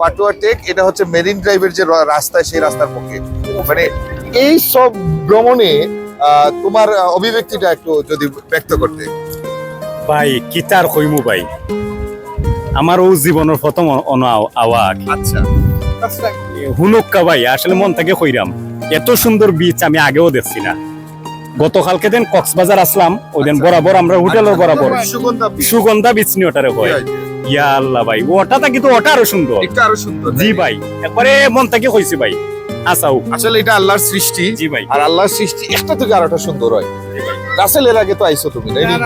পাটুয়া take এটা হচ্ছে marine ড্রাইভের যে রাস্তা সেই রাস্তার পক্ষে। মানে এই সব ভ্রমণে তোমার অভিব্যক্তিটা একটু যদি ব্যক্ত করতে। ভাই কিতার কইমু ভাই? আমারও জীবনের প্রথম আওয়াজ। আচ্ছা। হুনুক্কা ভাই আসলে মন থেকে কইরাম এত সুন্দর বিচ আমি আগেও দেখছি না। গতকালকে দিন কক্সবাজার আসলাম ওই দিন আচ্ছা। বরাবর আমরা হোটেলের বরাবর। সুগন্ধা beach। সুগন্ধা বিচ নিয়ে ওটারে হয়। ইয়া আল্লাহ ভাই ওটাটা কিন্তু ওটা আরও সুন্দর। এটা আরও সুন্দর জি ভাই একবারে মন থেকে কইছি ভাই। আসাও। আসলে এটা আল্লাহর সৃষ্টি জি ভাই। আর আল্লাহর সৃষ্টি একটা থেকে আরেকটা সুন্দর হয়। রাসেল এর আগে তো আইছো তুমি তাই না?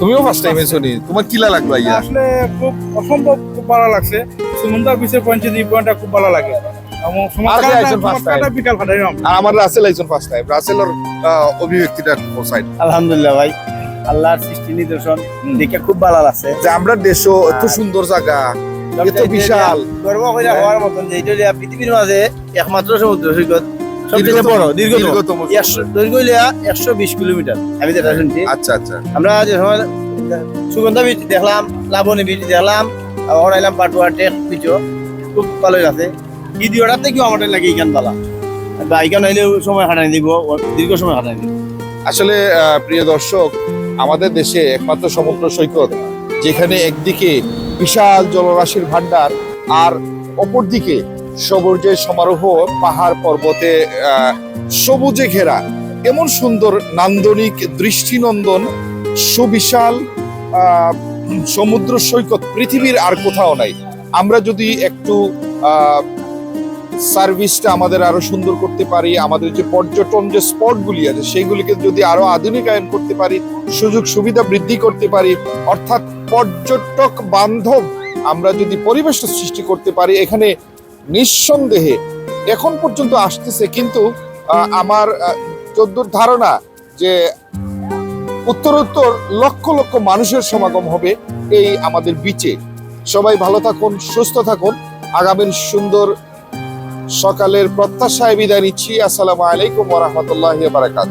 তুমিও ফার্স্ট টাইম এসো নি? তোমার কিলা লাগল আইয়া? আসলে খুব অসম্ভব খুব ভালো লাগছে। সমুদ্র বিচের পয়েন্টে এই পয়েন্টটা খুব ভালো লাগে। আর আমার রাসেল আইজন ফার্স্ট টাইম রাসেলের আহ, অভিব্যক্তিটা সাইড আলহামদুলিল্লাহ ভাই। আল্লাহর সৃষ্টি নিদর্শন দেখে খুব ভালো লাগছে যে আমরা দেশও এত সুন্দর জায়গা এত বিশাল। গর্ব করে হওয়ার মতন যে এটা পৃথিবীর মাঝে একমাত্র সমুদ্র সৈকত। সবচেয়ে বড় দীর্ঘতম। দৈর্ঘ্য একশো বিশ কিলোমিটার। আমি যেটা শুনছি। আচ্ছা আচ্ছা। আমরা যে সময় সুগন্ধা বিচ দেখলাম লাবণী বিচ দেখলাম আবার আইলাম পাটুয়া টেক বিচও খুব ভালোই আছে। ভিডিওটাতে কেউ আমাদের লাগে ইখান বালা বা হইলেও সময় হাঁটানি দিব দীর্ঘ সময় হাঁটানি দিব। আসলে প্রিয় দর্শক আমাদের দেশে একমাত্র সমুদ্র সৈকত, যেখানে একদিকে বিশাল জলরাশির ভান্ডার আর অপরদিকে সবুজের সমারোহ, পাহাড় পর্বতে সবুজে ঘেরা। এমন সুন্দর নান্দনিক দৃষ্টিনন্দন, সুবিশাল সমুদ্র সৈকত পৃথিবীর আর কোথাও নাই। আমরা যদি একটু সার্ভিসটা আমাদের আরও সুন্দর করতে পারি আমাদের যে পর্যটন যে স্পটগুলি আছে সেইগুলিকে যদি আরও আধুনিকায়ন করতে পারি সুযোগ সুবিধা বৃদ্ধি করতে পারি অর্থাৎ পর্যটক বান্ধব আমরা যদি পরিবেশটা সৃষ্টি করতে পারি এখানে নিঃসন্দেহে এখন পর্যন্ত আসতেছে কিন্তু আমার আহ, যদ্দূর ধারণা যে উত্তরোত্তর লক্ষ লক্ষ মানুষের সমাগম হবে এই আমাদের বিচে সবাই ভালো থাকুন সুস্থ থাকুন আগামীর সুন্দর সকালের প্রত্যাশায় বিদায় নিচ্ছি। আসসালামু আলাইকুম ওরহমতুল্লাহ বারাকাত